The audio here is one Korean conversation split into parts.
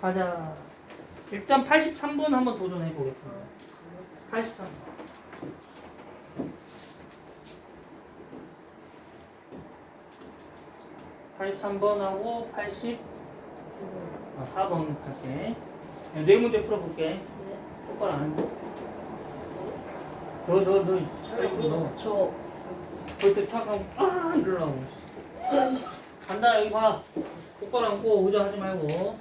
가자. 일단 83번 한번 도전해 보겠습니다. 83. (83번하고) 어, 80 아, 4번 할게. 야, 네 문제 풀어볼게. 똑바로 안 해. 너 너너 너, 저 그때 탁 하고 아 이러려고. 간다 여기 봐. 똑바로 앉고 의자 하지 말고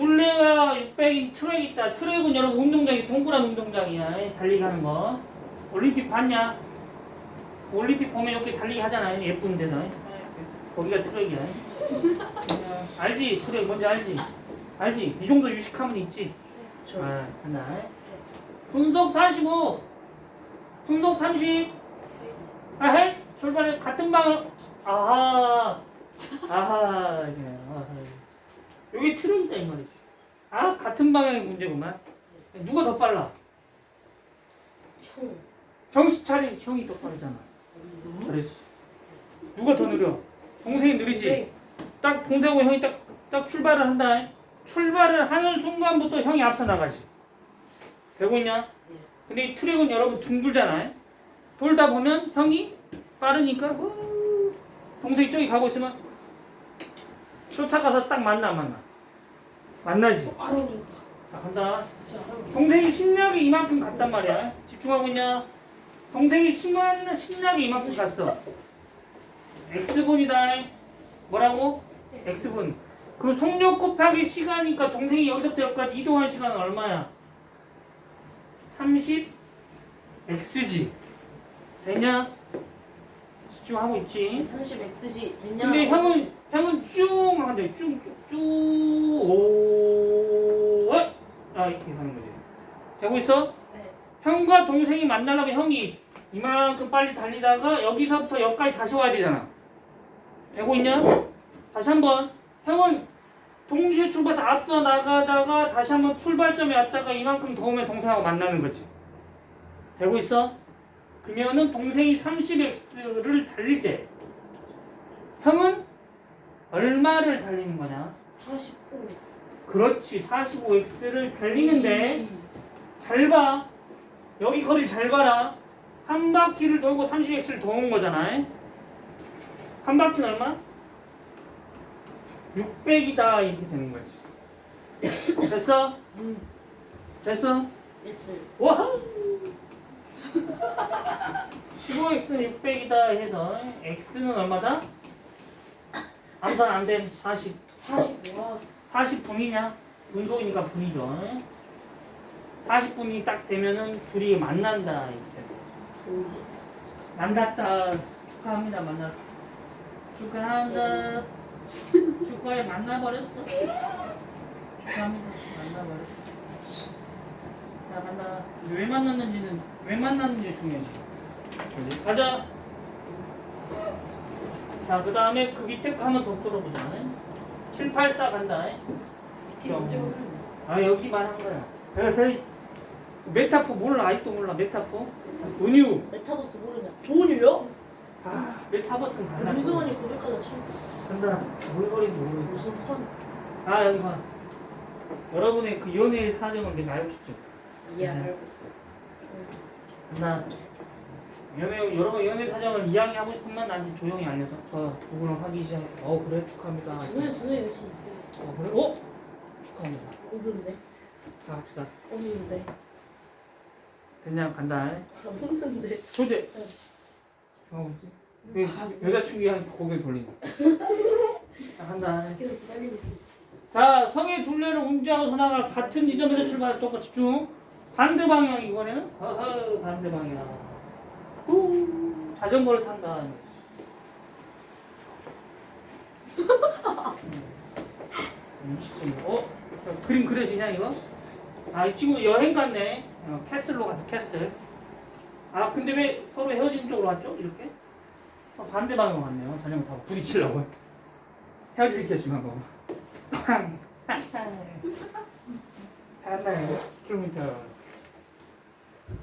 둘레가 600인 트랙 있다. 트랙은 여러분 운동장이 동그란 운동장이야. 달리기 하는 거. 올림픽 봤냐? 올림픽 보면 이렇게 달리기 하잖아. 예쁜 데는. 거기가 트랙이야. 알지? 트랙 뭔지 알지? 알지? 이 정도 유식하면 있지? 저아 간다 분속 45 분속 30 아헤 출발해. 같은 방을. 아하. 아하. 아하. 여기 트랙이다 이 말이지. 아 같은 방향의 문제구만. 누가 더 빨라? 형. 정신 차리 형이 더 빠르잖아. 잘했어. 누가 더 느려? 동생이 느리지? 딱 동생하고 형이 딱, 딱 출발을 한다. 출발을 하는 순간부터 형이 앞서 나가지. 되고 있냐? 근데 이 트랙은 여러분 둥글잖아요 돌다 보면 형이 빠르니까 후, 동생이 저기 가고 있으면 쫓아가서 딱 만나 안 만나. 만나지? 알아보니까 자 간다. 진짜 동생이 신나게 이만큼 갔단 말이야. 집중하고 있냐? 동생이 심한 신나게 이만큼 갔어. X분이다. 뭐라고? x분. 그럼 속력 곱하기 시간이니까 동생이 여기서부터 여기까지 이동한 시간은 얼마야? 30 x지. 되냐? 집중하고 있지 30xg 됐냐? 근데 형은 형은 쭉 한대 쭉쭉쭉오 아 이렇게 하는 거지 되고 있어? 네. 형과 동생이 만나려면 형이 이만큼 빨리 달리다가 여기서부터 여기까지 다시 와야 되잖아 되고 있냐? 다시 한번 형은 동시에 출발해서 앞서 나가다가 다시 한번 출발점에 왔다가 이만큼 더 오면 동생하고 만나는 거지 되고 있어? 그러면은 동생이 30x를 달릴 때 형은 얼마를 달리는 거냐? 45x 그렇지 45x를 달리는데 잘 봐. 여기 거리 잘 봐라. 한 바퀴를 돌고 30x를 더온 거잖아. 한 바퀴는 얼마? 600이다 이렇게 되는 거지. 됐어? 음 됐어? 됐어요 와! 15x는 600이다 해서 x는 얼마다? 암산 안된 40. 40 와 40분이냐? 운동이니까 분이죠. 40분이 딱 되면은 둘이 만난다. 이렇게. 만났다. 축하합니다. 만났. 축하한다. 축하해 만나버렸어. 축하합니다. 만나버렸어. 자, 만나. 왜 만났는지는 왜 만났는지 중요하지. 그지? 가자. 자, 그 다음에 그 밑에 거 한번 더 풀어보자. 784 간다. 밑에 문제 오는 아 여기 말한 거야. 에헤이. 메타포 몰라 아직도 몰라 메타포. 은유. 메타버스 모르냐 좋은유요? 아 메타버스는 달라. 유승환이 고백하자 참 간다. 뭔 소리인지 모르겠어. 무슨 펀아 여기 봐. 여러분의 그 연애의 사정을 내가 알고 싶죠. 예 알고 있어 나 연애 여러분 연애 사정을 이야기하고 싶으면 나한테 조용히 알려서 저 누구랑 사귀기 시작. 어 그래 축하합니다. 저는 저는 여친 있어요 어 그래? 어 축하합니다. 없는데 자 갑시다. 없는데 그냥 간다. 없는데 초대. 중하고 있지? 왜 여자친구가 고개를 돌리냐? 자 간다. 계속 기다리고 있어 자, 성의 둘레를 운지하고 선화가 같은 지점에서 출발 똑같이 쭉 반대 방향 이번에는 허허 반대 방향 후 자전거를 탄다 음, 20분 어? 자, 그림 그려지냐 이거? 아 이 친구 여행 갔네 어, 캐슬로 갔다 캐슬 아 근데 왜 서로 헤어진 쪽으로 왔죠? 이렇게? 어, 반대 방향으로 갔네요 자전거 타고 부딪히려고 헤어질 게심한 거 빵! 하나에 10km.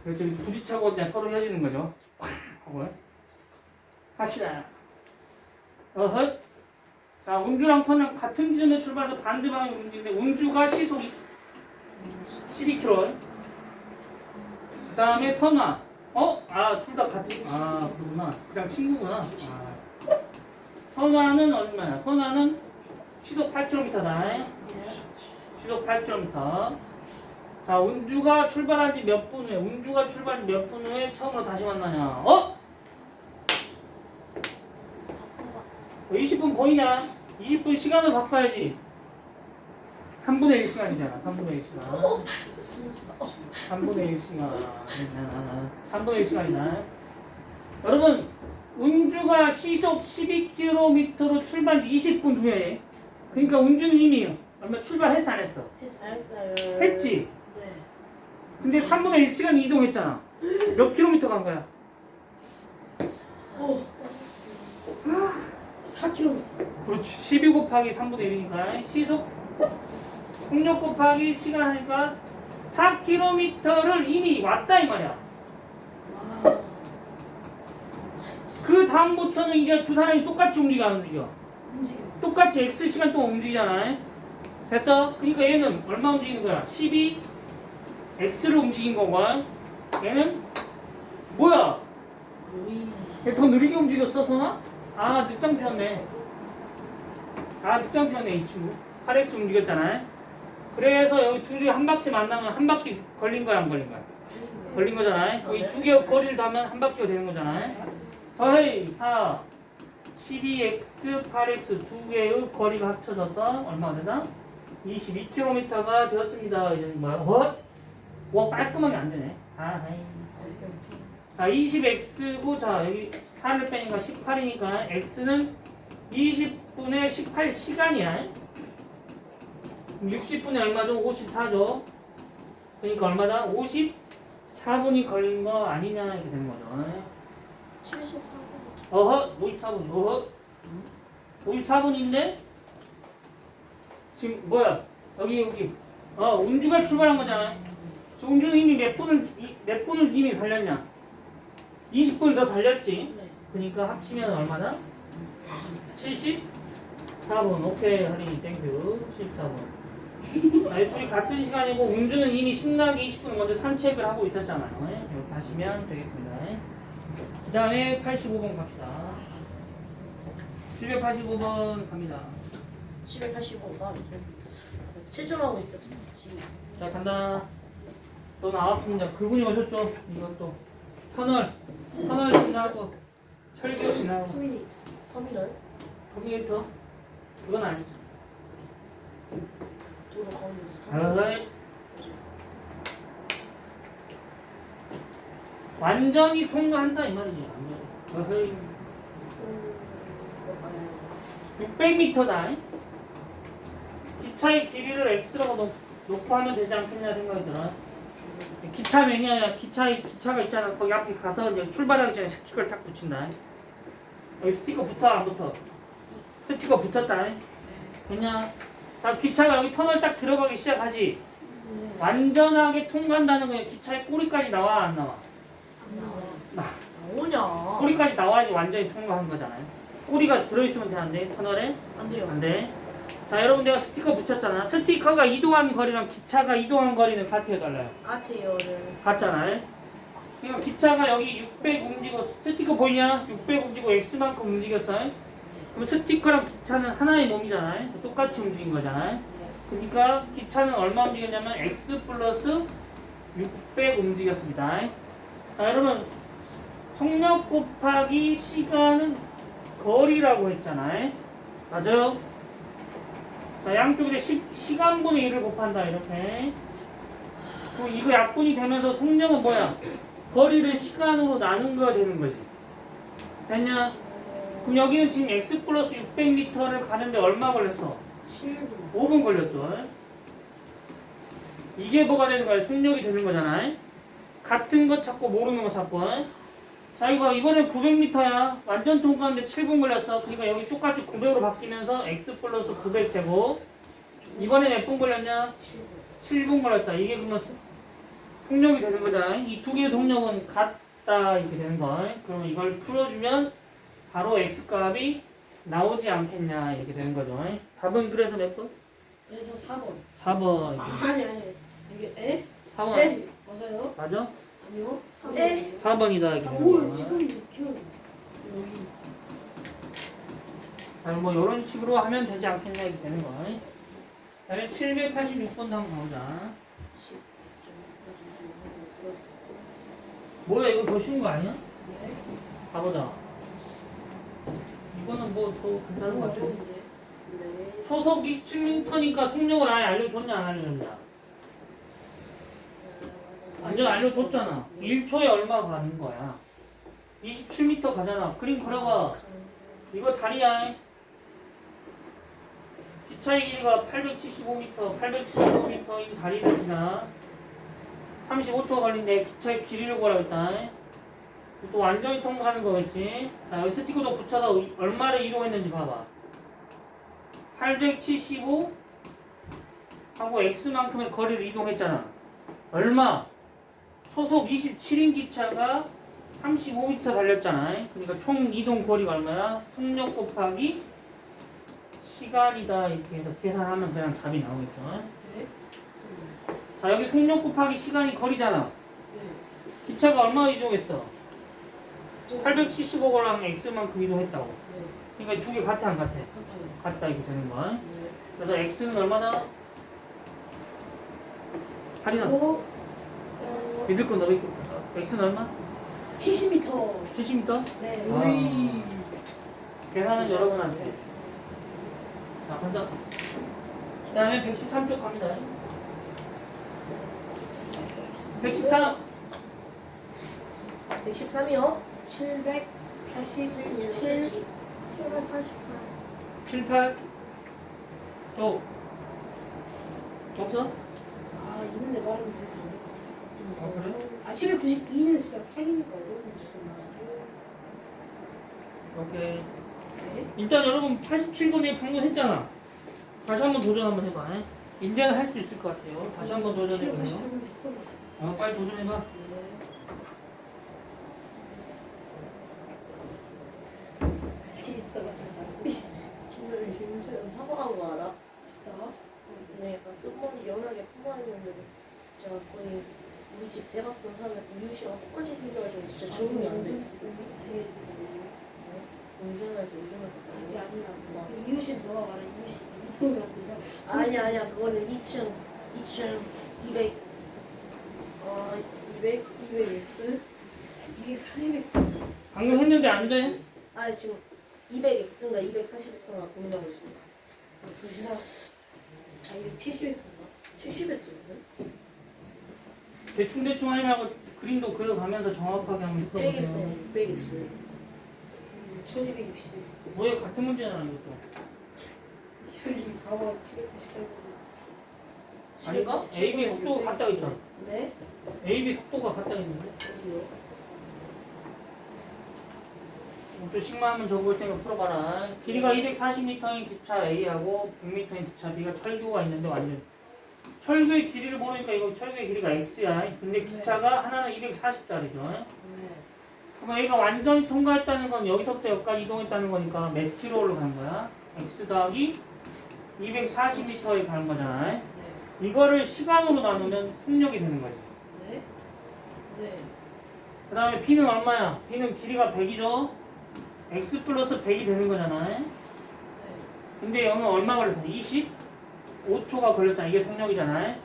저기 부딪혀고 그냥 서로 헤어지는 거죠. 쾅! 하고. 하시라. 어헛. 자, 운주랑 선은 같은 지점에 출발해서 반대 방향 움직이는데 운주가 시속 12km. 그 다음에 선화. 어? 아, 둘 다 같은, 아, 그렇구나. 그냥 친구구나. 아. 선화는 얼마야? 선화는 시속 8km다. 예. 시속 8km. 자, 운주가 출발한 지 몇 분 후에, 운주가 출발 몇분 후에 처음으로 다시 만나냐? 어? 20분 보이냐? 20분 시간을 바꿔야지. 3분의 1 시간이잖아. 3분의 1 시간. 3분의 1 시간. 3분의 1 시간이다. 여러분, 운주가 시속 12km로 출발 20분 후에, 그러니까 운주는 이미 얼마 출발했어, 안 했어? 했어요. 했지? 네. 근데 3분의 1 시간 이동했잖아. 몇 킬로미터 간 거야? 오. 4km. 그렇지. 12 곱하기 3분의 1이니까 시속 속력 곱하기 시간 하니까 4km를 이미 왔다 이 말이야. 와. 그 다음부터는 이제 두 사람이 똑같이 움직여 안 움직여. 움직여. 똑같이 x 시간 동안 움직이잖아. 됐어? 그러니까 얘는 얼마 움직이는 거야? 12 x를 움직인 거고 얘는 뭐야? 오이. 얘더 느리게 움직였어, 선아? 아, 늦장 피웠네. 아, 늦장 피웠네, 이 친구. 8x 움직였잖아. 그래서 여기 둘이 한 바퀴 만나면 한 바퀴 걸린 거야, 안 걸린 거야? 걸린 거잖아. 여기 두 개 거리를 더하면 한 바퀴가 되는 거잖아. 더해 4, 12x, 8x 두 개의 거리가 합쳐져서 얼마가 되나? 22km가 되었습니다. 이제 뭐야? 어? 와, 깔끔하게 안 되네. 아, 아이. 자, 20x고, 자, 여기 4를 빼니까 18이니까, x는 20분의 18시간이야. 60분에 얼마죠? 54죠. 그러니까 얼마다? 54분이 걸린 거 아니냐, 이렇게 되는 거죠. 74분. 어허, 54분, 어허. 54분인데, 지금 뭐야? 여기, 여기. 어, 운주가 출발한 거잖아. 이미 몇 분을, 이- 몇 분을 이미 달렸냐? 20분 더 달렸지. 네. 그러니까 합치면 얼마나? 74분. 오케이, 할인이 땡큐. 14분. 아, 이 둘이 같은 시간이고, 운주는 이미 신나게 20분 먼저 산책을 하고 있었잖아요. 예, 이렇게 하시면 되겠습니다. 그 다음에 85번 갑시다. 785번 갑니다. 785번. 체중하고 있어. 지금. 자, 간다. 또 나왔습니다. 그분이 오셨죠? 이것도. 터널. 터널 지나고, 철교 지나고. 터미네이터. 터미널. 커뮤니터? 그건 아니죠. 도로 가운데서 터미널. 어이. 완전히 통과한다 이 말이지. 어허이. 음, 600m다. 기차의 길이를 x라고 놓, 놓고 하면 되지 않겠냐 생각이 들어. 기차 매니아야. 기차에 기차가 있잖아. 거기 앞에 가서 이제 출발하기 전에 스티커를 딱 붙인다. 여기 스티커 붙어 안 붙어? 스티커 붙었다. 그냥 자, 기차가 여기 터널 딱 들어가기 시작하지. 네. 완전하게 통과한다는 거야. 기차의 꼬리까지 나와 안 나와? 나. 나오냐? 꼬리까지 나와야지 완전히 통과한 거잖아요. 꼬리가 들어있으면 되는데 터널에 안 돼요. 안 돼. 자 여러분 내가 스티커 붙였잖아. 스티커가 이동한 거리랑 기차가 이동한 거리는 같아요 달라요? 같아요를. 같잖아요. 그러니까 기차가 여기 600 움직여 스티커 보이냐? 600 움직이고 x만큼 움직였어요. 그럼 스티커랑 기차는 하나의 몸이잖아요. 똑같이 움직인 거잖아요. 그러니까 기차는 얼마 움직였냐면 x 플러스 600 움직였습니다. 자 여러분 속력 곱하기 시간은 거리라고 했잖아요. 맞아요? 자 양쪽에 시, 시간분의 1을 곱한다 이렇게. 그럼 이거 약분이 되면서 속력은 뭐야? 거리를 시간으로 나눈 거가 되는 거지. 됐냐? 그럼 여기는 지금 x 플러스 600m를 가는데 얼마 걸렸어? 7분. 5분 걸렸죠. 이게 뭐가 되는 거야? 속력이 되는 거잖아. 같은 거 찾고 모르는 거 찾고. 자 이거 이번엔 900m야. 완전 통과하는데 7분 걸렸어. 그러니까 여기 똑같이 900으로 바뀌면서 x 플러스 900 되고 이번에 몇 분 걸렸냐? 7분. 7분 걸렸다. 이게 그러면 속- 속력이 되는 거잖아. 이두 개의 속력은 같다 이렇게 되는 걸. 그러면 이걸 풀어주면 바로 x 값이 나오지 않겠냐 이렇게 되는 거죠. 답은 그래서 몇 번? 그래서 4번. 4번. 아니 아니. 이게 에? 4번. 에? 맞아요? 맞아? 아니요. 에? 4번이다 이렇게 되는 오 거야. 아니 뭐 이런 식으로 하면 되지 않겠냐 이렇게 되는 거야. 그다음에 786번도 한번 가보자. 10. 뭐야 이거 더 쉬운 거 아니야? 네. 가보자. 이거는 뭐 더 간단한 거 같아. 어려운데. 네. 초속 27m니까 속력을 아예 알려줬냐 안 알려줬냐? 완전 알려줬잖아. 1초에 얼마 가는 거야. 27m 가잖아. 그림 그려봐. 이거 다리야. 기차의 길이가 875m, 875m인 다리를 지나 35초 걸린데 기차의 길이를 보라고 했다. 또 완전히 통과하는 거겠지. 자, 여기 스티커도 붙여서 얼마를 이동했는지 봐봐. 875 하고 x만큼의 거리를 이동했잖아. 얼마? 초속 27인 기차가 35m 달렸잖아. 그러니까 총 이동 거리가 얼마야? 속력 곱하기 시간이다. 이렇게 해서 계산하면 그냥 답이 나오겠죠. 네. 자, 여기 속력 곱하기 시간이 거리잖아. 네. 기차가 얼마 이동했어? 좀- 875걸랑 x만큼 이동했다고. 네. 그러니까 두 개 같아 안 같아? 같아요. 같다 이렇게 되는 거야. 네. 그래서 x는 얼마나? 어, 믿을 건 너무 있겠다. x는 얼마? 70m. 70m? 네. 아. 우이. 계산은 여러분한테. 자, 간다. 그 다음에 113쪽 갑니다. 113! 113이요. 787. 788. 78. 또. 없어? 아 있는데 말하면 돼서 것같 아. 아, 그래? 아 792는 진짜 사기니까 어려운데. 오케이. 네. 일단 여러분 87번에 방금 했잖아. 다시 한번 도전 한번 해봐. 인제는 할 수 있을 것 같아요. 다시 한번 도전해보세요. 793은 했던 것 같아. 어, 빨리 도전해봐. 네. 있어가지고 김도현 김수현 사과한 거 알아? 진짜? 그냥 약간 끝머리 연하게 포마했는데 제가 거의 집 대각선 사는 이웃이랑 똑같이 생겨가지고 진짜 적응이 안 돼. 운전할 때 운전해서 이게 아니라 막 이웃이 뭐가 말해 이웃이 이동이었거든요. 아니 아니야 그거는 2층 2층 200 어, 200 200x 이게 40x 방금 했는데 안 돼? 아 지금 200x인가 240x인가 고민하고 있습니다. 맞습니다. 아 이게 70x인가? 70x거든? 대충 대충 하지 말고 그림도 그려가면서 정확하게 한번 풀어보세요. 100x 600x 1260x. 뭐에 같은 문제잖아 이것도. 여기 봐봐 798. 아닌가? A, B 속도가 같다고 했잖아. 네? A, B 속도가 같다고 했는데. 어디요? 또 식마 한번 적을 테니까 풀어봐라. 길이가 240m인 기차 A하고 100m인 기차 B가 철교가 있는데 완전 철교의 길이를 모르니까 이거 철교의 길이가 X야. 근데 기차가 하나는 240짜리죠. 네. 그럼 A가 완전히 통과했다는 건 여기서부터 여기까지 이동했다는 거니까 몇 킬로로 간 거야? X 더하기 240m에 가는 거잖아. 네. 이거를 시간으로 나누면 속력이 되는 거지. 네? 네. 그 다음에 B는 얼마야? B는 길이가 100이죠? X 플러스 100이 되는 거잖아. 네. 근데 얘는 얼마 걸렸어? 25초가 걸렸잖아. 이게 속력이잖아.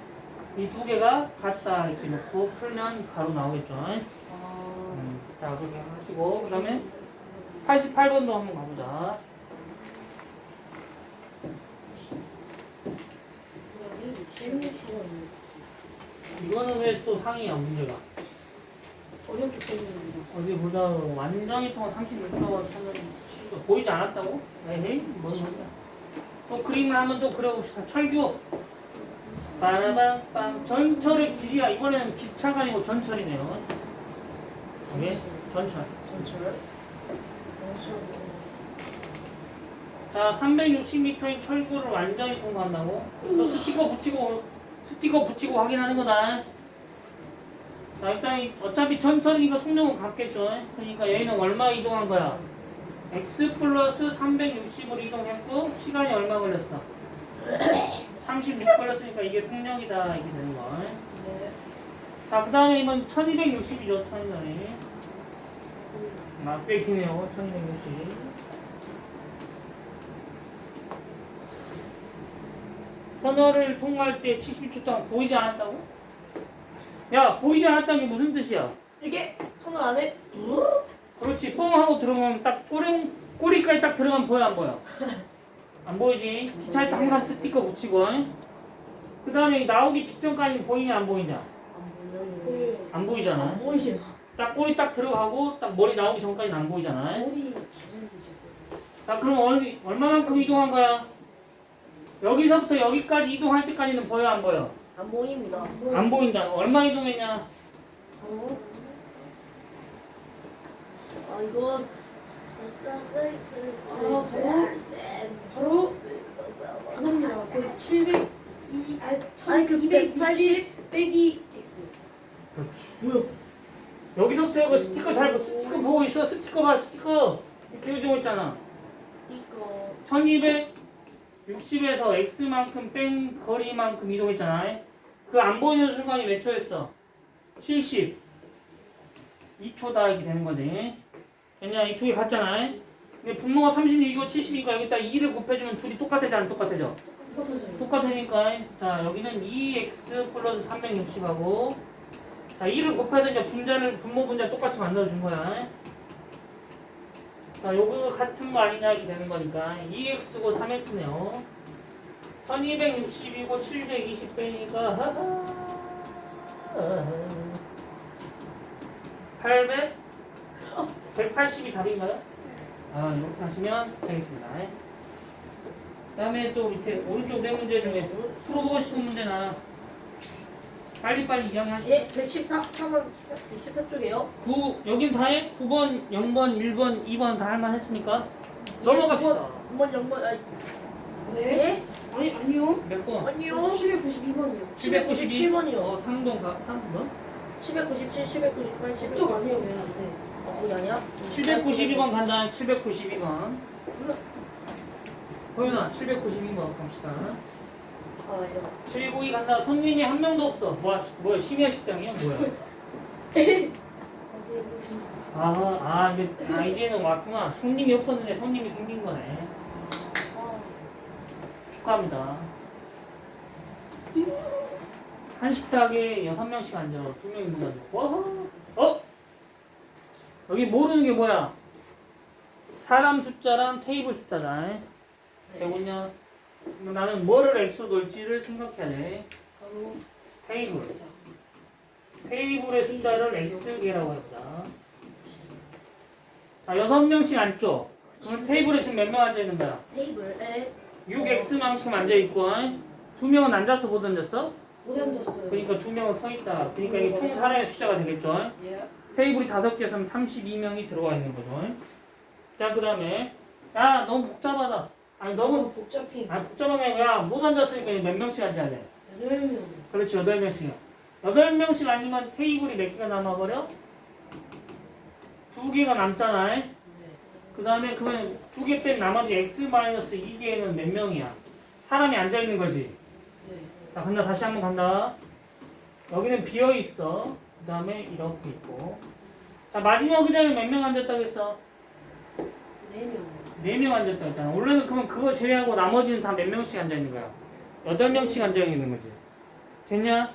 이 두 개가 같다 이렇게 놓고 풀면 바로 나오겠죠. 아. 음, 자 그렇게 하시고 그 다음에 88번도 한번 가보자. 이거는 왜 또 상이야 문제가? 어디 보자. 완전히 통한 36초가 보이지 않았다고? 에헤이 뭔 소리야. 또 그림을 한번 또 그려봅시다. 철교. 빠라방빵 전철의 길이야. 이번에는 기차가 아니고 전철이네요. 이게 전철. 전철. 전철. 자, 360m인 철구를 완전히 통과한다고? 또 스티커 붙이고, 스티커 붙이고 확인하는 거다. 자, 일단 이- 어차피 전철이니까 속력은 같겠죠. 그러니까 얘는 얼마 이동한 거야? X 플러스 360으로 이동했고 시간이 얼마 걸렸어? 36 걸렸으니까 이게 속력이다 이게 되는 거. 네. 자, 그 다음에 이건 1260이죠, 1260. 아, 꽤 기네요, 1260. 터널을 통과할 때 70초 동안 보이지 않았다고? 야, 보이지 않았다는 게 무슨 뜻이야? 이게 터널 안에 그렇지, 뻥 하고 들어가면 딱 꼬리, 꼬리까지 딱 들어가면 보여, 안 보여? 안 보이지? 기차에 때 항상 스티커 붙이고. 그 다음에 나오기 직전까지 보이냐, 안 보이냐? 안 보이잖아. 안 보이죠. 딱 꼬리 딱 들어가고 딱 머리 나오기 전까지는 안 보이잖아. 어디 기준이죠? 자 그럼 얼, 얼마만큼 이동한 거야? 여기서부터 여기까지 이동할 때까지는 보여 안 보여? 안 보입니다. 안 보인다. 얼마 이동했냐? 바로 아 이거 아, 바로 바로 그겁니다. 그 700, 이, 아, 아니 그1260 180 빼기 X. 그렇지. 뭐야? 여기서부터 여기 스티커 잘 보- 스티커 보고 있어. 스티커 봐 스티커. 이렇게 이동했잖아. 스티커 1260에서 x만큼 뺀 거리만큼 이동했잖아. 그 안 보이는 순간이 몇 초였어? 70. 2초다 이렇게 되는 거지. 왜냐 이 두 개 같잖아. 근데 분모가 36이고 70이니까 여기다 2를 곱해주면 둘이 똑같아져 안 똑같아져? 똑같아져요. 똑같으니까 자 여기는 2x 플러스 360하고 자 2를 곱해서 이제 분자를 분모 분자 똑같이 만들어준 거야. 자 요거 같은 거 아니냐 이렇게 되는 거니까 2x고 3x네요. 1260이고 720 빼니까 800 180이 답인가요? 아 이렇게 하시면 되겠습니다. 그 다음에 또 밑에 오른쪽 네 문제 중에 풀어보고 싶은 문제나 빨리빨리 이야기하시죠. 예 114, 3번 114쪽이에요. 9 여긴 다 해? 9번, 0번, 1번, 2번 다 할만 했습니까? 넘어갑시다. 9번 0번 아니 네? 예? 아니, 아니요. 몇 번? 아니요. 792번이요. 792 797번이요. 어, 상동 가, 상동? 797, 798, 700. 그쪽 아니에요, 왜안 돼? 어, 거기 아니야? 792번 간다. 792번. 호윤아, 792번 갑시다. 아 이거 792 간다. 손님이 한 명도 없어. 뭐야, 뭐야, 심야 식당이야? 뭐야? 어제 아, 아, 이제, 아, 이제는 왔구나. 손님이 없었는데 손님이 생긴 거네. 축하합니다. 한 식탁에 여섯 명씩 앉아. 두 명이 문 닫아. 와, 어? 여기 모르는 게 뭐야? 사람 숫자랑 테이블 숫자다. 배우냐? 그럼 나는 뭐를 X로 넣을지를 생각해야 돼. 바로 테이블. 자, 테이블의 숫자를 X개라고 해보자. 자, 여섯 명씩 앉죠? 그럼 테이블에 지금 몇 명 앉아 있는 거야? 테이블에 6X만큼 앉아 있고, 두 명은 앉아서 못 앉았어? 못 앉았어요. 그러니까 두 명은 서 있다. 그러니까 이게 총 사람의 숫자가 되겠죠? 예. 테이블이 다섯 개였으면 32명이 들어와 있는 거죠. 자, 그 다음에, 야, 너무 복잡하다. 아니, 너무, 복잡해. 아, 복잡하게, 야, 못 앉았으니까 몇 명씩 앉아야 돼? 여덟 명. 그렇지, 여덟 명씩이요. 여덟 명씩 아니면 테이블이 몇 개가 남아버려? 두 개가 남잖아. 네. 그 다음에 그러면 두 개 뺀 나머지 x 마이너스 2개는 몇 명이야? 사람이 앉아 있는 거지. 네. 자, 간다. 다시 한번 간다. 여기는 비어 있어. 그 다음에 이렇게 있고. 자, 마지막 의자에 몇명 앉았다고 했어? 네 명. 네 명 앉았다고 했잖아. 원래는 그러면 그거 제외하고 나머지는 다 몇 명씩 앉아 있는 거야? 여덟 명씩 앉아 있는 거지. 됐냐?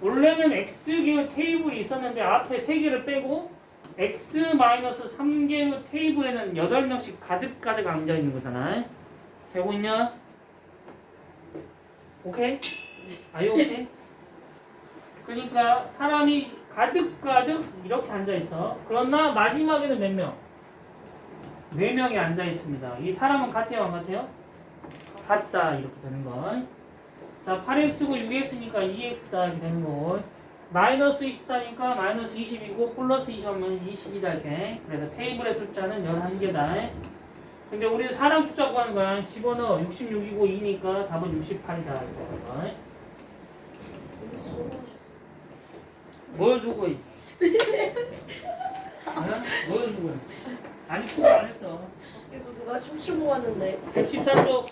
원래는 X개의 테이블이 있었는데 앞에 세 개를 빼고 X 마이너스 3개의 테이블에는 8명씩 가득가득 앉아 있는 거잖아. 되고 있냐? 오케이? 아유 오케이? 그러니까 사람이 가득가득 이렇게 앉아 있어. 그러나 마지막에는 몇 명? 4명이 앉아 있습니다. 이 사람은 같아요, 안 같아요? 같다. 이렇게 되는 거. 자, 8x고 6x니까 2x다. 이렇게 되는 거. 마이너스 24니까 마이너스 20이고 플러스 20하면 20이다. 이렇게. 그래서 테이블의 숫자는 11개다. 근데 우리 사람 숫자 구하는 거야. 집어넣어. 66이고 2니까 답은 68이다. 이렇게 되는 거. 수고하셨어요. 뭘 주고 있? 어? 뭘 주고 있? 아직 수고 안 했어. 그래서 누가 춤추고 왔는데 114쪽,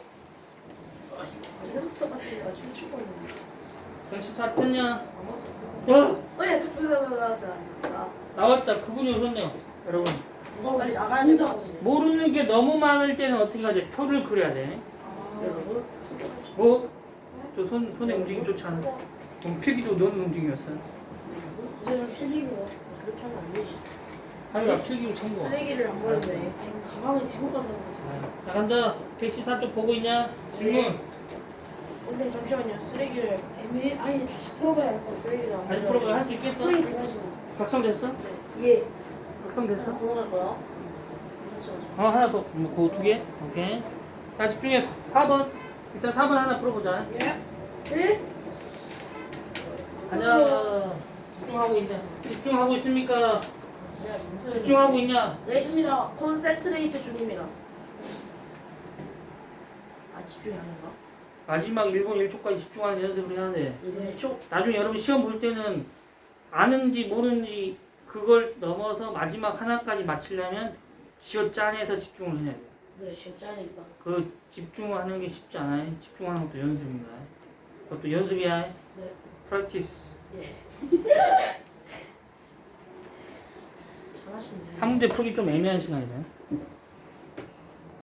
햄스터 같은 춤추고 왔는데 114 폈냐? 왜? 왜? 왜? 왜? 왔어? 나 나왔다. 그분이 오셨네요. 여러분. 어, 빨리 나가야 될것 혼자 같은데 모르는 게 너무 많을 때는 어떻게 해야 돼? 표를 그려야 돼. 아, 뭐? 저 손, 손의 움직임 좋잖아. 그럼 필기도 넣는 움직임이었어. 이제는 필리고 그렇게 하면 안 되지. 하루가 필기로 참고. 쓰레기를 안 버렸네 아니 가방에 잘못 가져가지고. 자, 간다. 114쪽 보고 있냐? 질문. 선생님 잠시만요 쓰레기를 애매해. 아니 다시 풀어봐야 할것 같아. 쓰레기를 안 다시 풀어보면 할수 있겠어? 학생이 돼가지고. 각성됐어? 예 각성됐어? 넘어갈 거야 그렇죠. 어, 하나 더. 뭐, 그두 개? 오케이. 자, 집중해서. 4번. 일단 4번 하나 풀어보자. 예? 예? 가자. 집중하고 있냐? 집중하고 있습니까? 집중하고 있냐? 네 있습니다 콘센트레이트 중입니다 아 집중이 아닌가? 마지막 1분 1초까지 집중하는 연습을 해야 돼. 네 초. 나중에 여러분 시험 볼 때는 아는지 모르는지 그걸 넘어서 마지막 하나까지 맞추려면 지어 짜내서 집중을 해야 돼. 네 진짜 아닙니다 그 집중하는 게 쉽지 않아요. 집중하는 것도 연습입니다. 그것도 연습이야. 네. 프랙티스. 예 잘하시네 한 문제 풀기 좀 애매한 시간이네.